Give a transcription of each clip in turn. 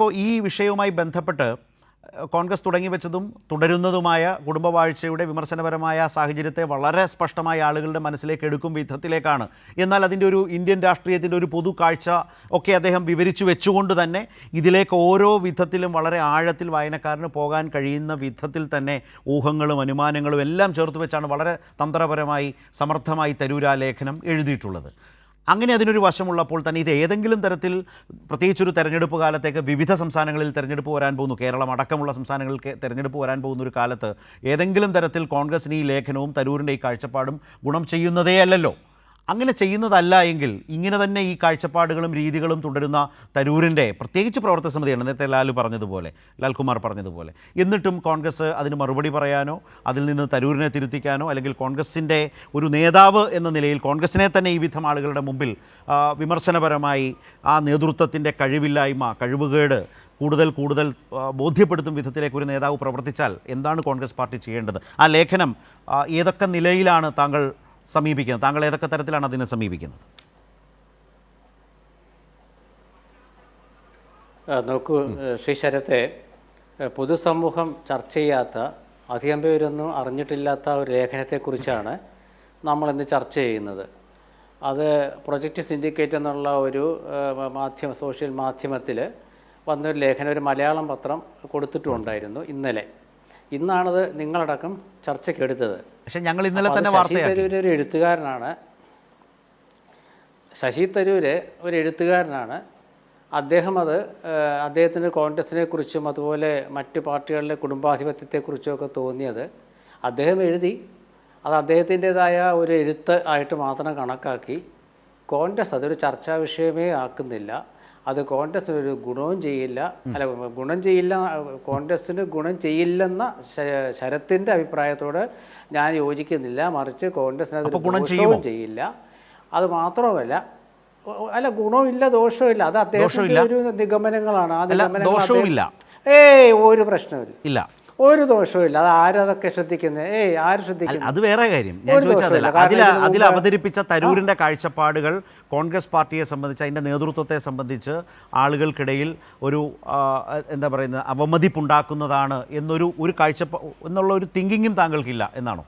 ഇപ്പോൾ ഈ വിഷയവുമായി ബന്ധപ്പെട്ട് കോൺഗ്രസ് തുടങ്ങി വെച്ചതും തുടരുന്നതുമായ കുടുംബവാഴ്ചയുടെ വിമർശനപരമായ സാഹചര്യത്തെ വളരെ സ്പഷ്ടമായി ആളുകളുടെ മനസ്സിലേക്ക് എടുക്കും വിധത്തിലേക്കാണ്. എന്നാൽ അതിന്റെ ഒരു ഇന്ത്യൻ രാഷ്ട്രീയത്തിന്റെ ഒരു പൊതു കാഴ്ച ഒക്കെ അദ്ദേഹം വിവരിച്ചു വെച്ചുകൊണ്ട് തന്നെ ഇതിലേക്ക് ഓരോ വിധത്തിലും വളരെ ആഴത്തിൽ വായനക്കാരന് പോകാൻ കഴിയുന്ന വിധത്തിൽ തന്നെ ഊഹങ്ങളും അനുമാനങ്ങളും എല്ലാം ചേർത്ത് വെച്ചാണ് വളരെ തന്ത്രപരമായി സമർത്ഥമായി തരൂര ലേഖനം എഴുതിയിട്ടുള്ളത്. അങ്ങനെ അതിനൊരു വശമുള്ളപ്പോൾ തന്നെ ഇത് ഏതെങ്കിലും തരത്തിൽ പ്രത്യേകിച്ചൊരു തെരഞ്ഞെടുപ്പ് കാലത്തേക്ക് വിവിധ സംസ്ഥാനങ്ങളിൽ തെരഞ്ഞെടുപ്പ് വരാൻ പോകുന്നു. കേരളം അടക്കമുള്ള സംസ്ഥാനങ്ങളിൽ തെരഞ്ഞെടുപ്പ് വരാൻ പോകുന്ന ഒരു കാലത്ത് ഏതെങ്കിലും തരത്തിൽ കോൺഗ്രസിന് ഈ ലേഖനവും തരൂരിന്റെ ഈ കാഴ്ചപ്പാടും ഗുണം ചെയ്യുന്നതേ അല്ലല്ലോ അങ്ങനെ ചെയ്യുന്നതല്ല എങ്കിൽ ഇങ്ങനെ തന്നെ ഈ കാഴ്ചപ്പാടുകളും രീതികളും തുടരുന്ന തരൂരിന്റെ പ്രത്യേകിച്ച് പ്രവർത്തക സമിതിയാണ്. നേരത്തെ ലാൽ പറഞ്ഞതുപോലെ ലാൽകുമാർ പറഞ്ഞതുപോലെ. എന്നിട്ടും കോൺഗ്രസ് അതിന് മറുപടി പറയാനോ അതിൽ നിന്ന് തരൂരിനെ തിരുത്തിക്കാനോ അല്ലെങ്കിൽ കോൺഗ്രസിന്റെ ഒരു നേതാവ് എന്ന നിലയിൽ കോൺഗ്രസിനെ തന്നെ ഈ വിധം ആളുകളുടെ മുമ്പിൽ വിമർശനപരമായി ആ നേതൃത്വത്തിന്റെ കഴിവില്ലായ്മ കഴിവുകേട് കൂടുതൽ കൂടുതൽ ബോധ്യപ്പെടുത്തും വിധത്തിലേക്ക് ഒരു നേതാവ് പ്രവർത്തിച്ചാൽ എന്താണ് കോൺഗ്രസ് പാർട്ടി ചെയ്യേണ്ടത്? ആ ലേഖനം ഏതൊക്കെ നിലയിലാണ് താങ്കൾ സമീപിക്കുന്നത്. താങ്കൾ ഏതൊക്കെ തരത്തിലാണ് അതിനെ സമീപിക്കുന്നത്? നോക്കൂ ശ്രീ ശരത്തെ പൊതുസമൂഹം ചർച്ച ചെയ്യാത്ത അധികം പേരൊന്നും അറിഞ്ഞിട്ടില്ലാത്ത ഒരു ലേഖനത്തെക്കുറിച്ചാണ് നമ്മളിന്ന് ചർച്ച ചെയ്യുന്നത്. അത് പ്രൊജക്റ്റ് സിൻഡിക്കേറ്റ് എന്നുള്ള ഒരു മാധ്യമ സോഷ്യൽ മാധ്യമത്തിൽ വന്നൊരു ലേഖനം ഒരു മലയാളം പത്രം കൊടുത്തിട്ടുണ്ടായിരുന്നു ഇന്നലെ. ഇന്നാണത് നിങ്ങളടക്കം ചർച്ചയ്ക്കെടുത്തത് പക്ഷേ ഞങ്ങൾ ഇന്നലെ തന്നെ ശശി തരൂർ ഒരു എഴുത്തുകാരനാണ്. ശശി തരൂര് ഒരു എഴുത്തുകാരനാണ്. അദ്ദേഹം അത് അദ്ദേഹത്തിന്റെ കോൺഗ്രസിനെ കുറിച്ചും അതുപോലെ മറ്റ് പാർട്ടികളുടെ കുടുംബാധിപത്യത്തെക്കുറിച്ചും ഒക്കെ തോന്നിയത് അദ്ദേഹം എഴുതി. അത് അദ്ദേഹത്തിന്റെതായ ഒരു എഴുത്ത് ആയിട്ട് മാത്രം കണക്കാക്കി. കോൺഗ്രസ് അതൊരു ചർച്ചാ വിഷയമേ ആക്കുന്നില്ല. അത് കോൺഗ്രസ്സിന് ഒരു ഗുണവും ചെയ്യില്ല. അല്ല ഗുണം ചെയ്യില്ല കോൺഗ്രസ്സിന് ഗുണം ചെയ്യില്ലെന്ന ശരത്തിന്റെ അഭിപ്രായത്തോട് ഞാൻ യോജിക്കുന്നില്ല. മറിച്ച് കോൺഗ്രസ്സിന് അത് ഗുണം ചെയ്യുകയും ചെയ്യില്ല. അത് മാത്രമല്ല അല്ല ഗുണമില്ല ദോഷമില്ല അത് അത്യാവശ്യം ഒരു നിഗമനങ്ങളാണ്. ആ നിഗമനങ്ങൾ ഏയ് ഒരു പ്രശ്നമില്ല ഇല്ല. ഒരു ദോഷമില്ല അത് ആരതൊക്കെ ശ്രദ്ധിക്കുന്നത് ഏയ് ആര് ശ്രദ്ധിക്കുന്നത് അത് വേറെ കാര്യം. ഞാൻ ചോദിച്ചതല്ല. ദോഷവുമില്ല. അതിൽ അതിൽ അവതരിപ്പിച്ച തരൂരിന്റെ കാഴ്ചപ്പാടുകൾ കോൺഗ്രസ് പാർട്ടിയെ സംബന്ധിച്ച് അതിന്റെ നേതൃത്വത്തെ സംബന്ധിച്ച് ആളുകൾക്കിടയിൽ ഒരു എന്താ പറയുന്നത് അവമതിപ്പുണ്ടാക്കുന്നതാണ് എന്നൊരു ഒരു കാഴ്ചപ്പാ എന്നുള്ള ഒരു തിങ്കിങ്ങും താങ്കൾക്കില്ല എന്നാണോ?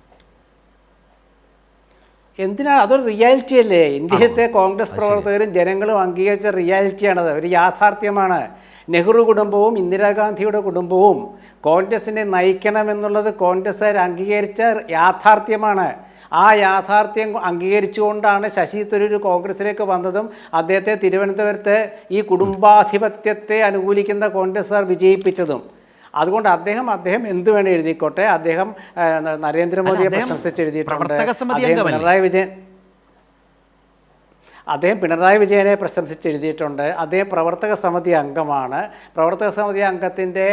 എന്തിനാണ്? അതൊരു റിയാലിറ്റി അല്ലേ? ഇന്ത്യത്തെ കോൺഗ്രസ് പ്രവർത്തകരും ജനങ്ങളും അംഗീകരിച്ച റിയാലിറ്റിയാണത് ഒരു യാഥാർത്ഥ്യമാണ്. നെഹ്റു കുടുംബവും ഇന്ദിരാഗാന്ധിയുടെ കുടുംബവും കോൺഗ്രസിനെ നയിക്കണമെന്നുള്ളത് കോൺഗ്രസ്സുകാർ അംഗീകരിച്ച യാഥാർത്ഥ്യമാണ്. ആ യാഥാർത്ഥ്യം അംഗീകരിച്ചുകൊണ്ടാണ് ശശി തരൂർ കോൺഗ്രസിലേക്ക് വന്നതും അദ്ദേഹത്തെ തിരുവനന്തപുരത്തെ ഈ കുടുംബാധിപത്യത്തെ അനുകൂലിക്കുന്ന കോൺഗ്രസ്സുകാർ വിജയിപ്പിച്ചതും. അതുകൊണ്ട് അദ്ദേഹം അദ്ദേഹം എന്ത് വേണേ എഴുതിക്കോട്ടെ. അദ്ദേഹം നരേന്ദ്രമോദിയെ പ്രശംസിച്ച് എഴുതിയിട്ടുണ്ട്. പിണറായി വിജയൻ അദ്ദേഹം പിണറായി വിജയനെ പ്രശംസിച്ച് എഴുതിയിട്ടുണ്ട്. അദ്ദേഹം പ്രവർത്തക സമിതി അംഗമാണ്. പ്രവർത്തക സമിതി അംഗത്തിന്റെ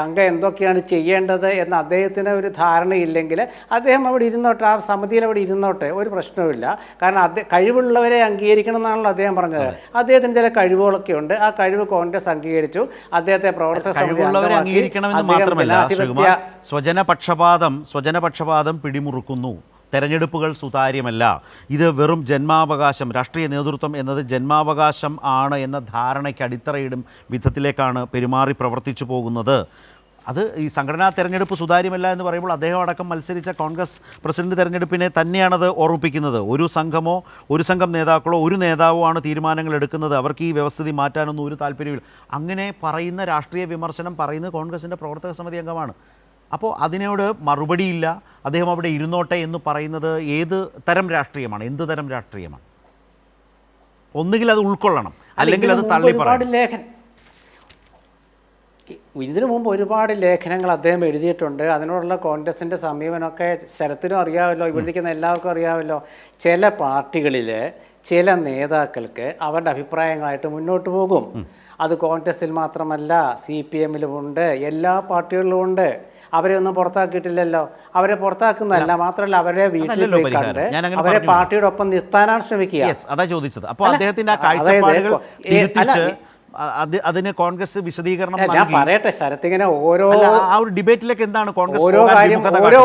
അംഗം എന്തൊക്കെയാണ് ചെയ്യേണ്ടത് എന്ന് അദ്ദേഹത്തിന് ഒരു ധാരണയില്ലെങ്കിൽ അദ്ദേഹം അവിടെ ഇരുന്നോട്ടെ ആ സമിതിയിൽ അവിടെ ഇരുന്നോട്ടെ ഒരു പ്രശ്നവുമില്ല. കാരണം അദ്ദേഹം കഴിവുള്ളവരെ അംഗീകരിക്കണം എന്നാണല്ലോ അദ്ദേഹം പറഞ്ഞത്. അദ്ദേഹത്തിന് ചില കഴിവുകളൊക്കെ ഉണ്ട്. ആ കഴിവ് കോൺഗ്രസ് അംഗീകരിച്ചു. അദ്ദേഹത്തെ പ്രവർത്തക സമിതി. അംഗീകരിക്കണമെന്ന് മാത്രമല്ല സ്വജനപക്ഷപാതം സ്വജനപക്ഷപാതം പിടിമുറുക്കുന്നു. തെരഞ്ഞെടുപ്പുകൾ സുതാര്യമല്ല. ഇത് വെറും ജന്മാവകാശം രാഷ്ട്രീയ നേതൃത്വം എന്നത് ജന്മാവകാശം ആണ് എന്ന ധാരണയ്ക്ക് അടിത്തറയിടും വിധത്തിലേക്കാണ് പെരുമാറി പ്രവർത്തിച്ചു പോകുന്നത്. അത് ഈ സംഘടനാ തെരഞ്ഞെടുപ്പ് സുതാര്യമല്ല എന്ന് പറയുമ്പോൾ അദ്ദേഹം അടക്കം മത്സരിച്ച കോൺഗ്രസ് പ്രസിഡന്റ് തെരഞ്ഞെടുപ്പിനെ തന്നെയാണത് ഓർമ്മിപ്പിക്കുന്നത്. ഒരു സംഘമോ ഒരു സംഘം നേതാക്കളോ ഒരു നേതാവോ ആണ് തീരുമാനങ്ങൾ എടുക്കുന്നത്. അവർക്ക് ഈ വ്യവസ്ഥിതി മാറ്റാനൊന്നും ഒരു താല്പര്യമില്ല അങ്ങനെ പറയുന്ന രാഷ്ട്രീയ വിമർശനം പറയുന്നത് കോൺഗ്രസിന്റെ പ്രവർത്തക സമിതി അംഗമാണ്. അപ്പോൾ അതിനോട് മറുപടിയില്ല. അദ്ദേഹം അവിടെ ഇരുന്നോട്ടെ എന്ന് പറയുന്നത് ഏത് തരം രാഷ്ട്രീയമാണ്? എന്ത് തരം രാഷ്ട്രീയമാണ്? ഒന്നുകിൽ അത് ഉൾക്കൊള്ളണം അല്ലെങ്കിൽ അത് തള്ളി ഒരുപാട് ലേഖനം. ഇതിനു മുമ്പ് ഒരുപാട് ലേഖനങ്ങൾ അദ്ദേഹം എഴുതിയിട്ടുണ്ട്. അതിനോടുള്ള കോൺഗ്രസിന്റെ സമീപനമൊക്കെ ശരത്തിനും അറിയാമല്ലോ ഇവിടെ എല്ലാവർക്കും അറിയാമല്ലോ. ചില പാർട്ടികളിൽ ചില നേതാക്കൾക്ക് അവരുടെ അഭിപ്രായങ്ങളായിട്ട് മുന്നോട്ട് പോകും. അത് കോൺഗ്രസിൽ മാത്രമല്ല സി പി എമ്മിലുമുണ്ട് എല്ലാ പാർട്ടികളിലും ഉണ്ട്. അവരെ ഒന്നും പുറത്താക്കിയിട്ടില്ലല്ലോ. അവരെ പുറത്താക്കുന്നതല്ല മാത്രമല്ല അവരെ വീട്ടിൽ. കണ്ട് അവരെ പാർട്ടിയുടെ ഒപ്പം നിർത്താനാണ് ശ്രമിക്കുക. അതാ ചോദിച്ചത്. അപ്പോൾ അദ്ദേഹത്തിന്റെ ആ കാഴ്ചപ്പാടുകൾ തിരുത്തിച്ച് അത് അതിന് കോൺഗ്രസ് വിശദീകരണം ഞാൻ പറയട്ടെ ശരത്തിങ്ങനെ ഓരോ ആ ഒരു ഡിബേറ്റിലേക്ക് എന്താണ് കോൺഗ്രസ് ഓരോ കാര്യം ഓരോ?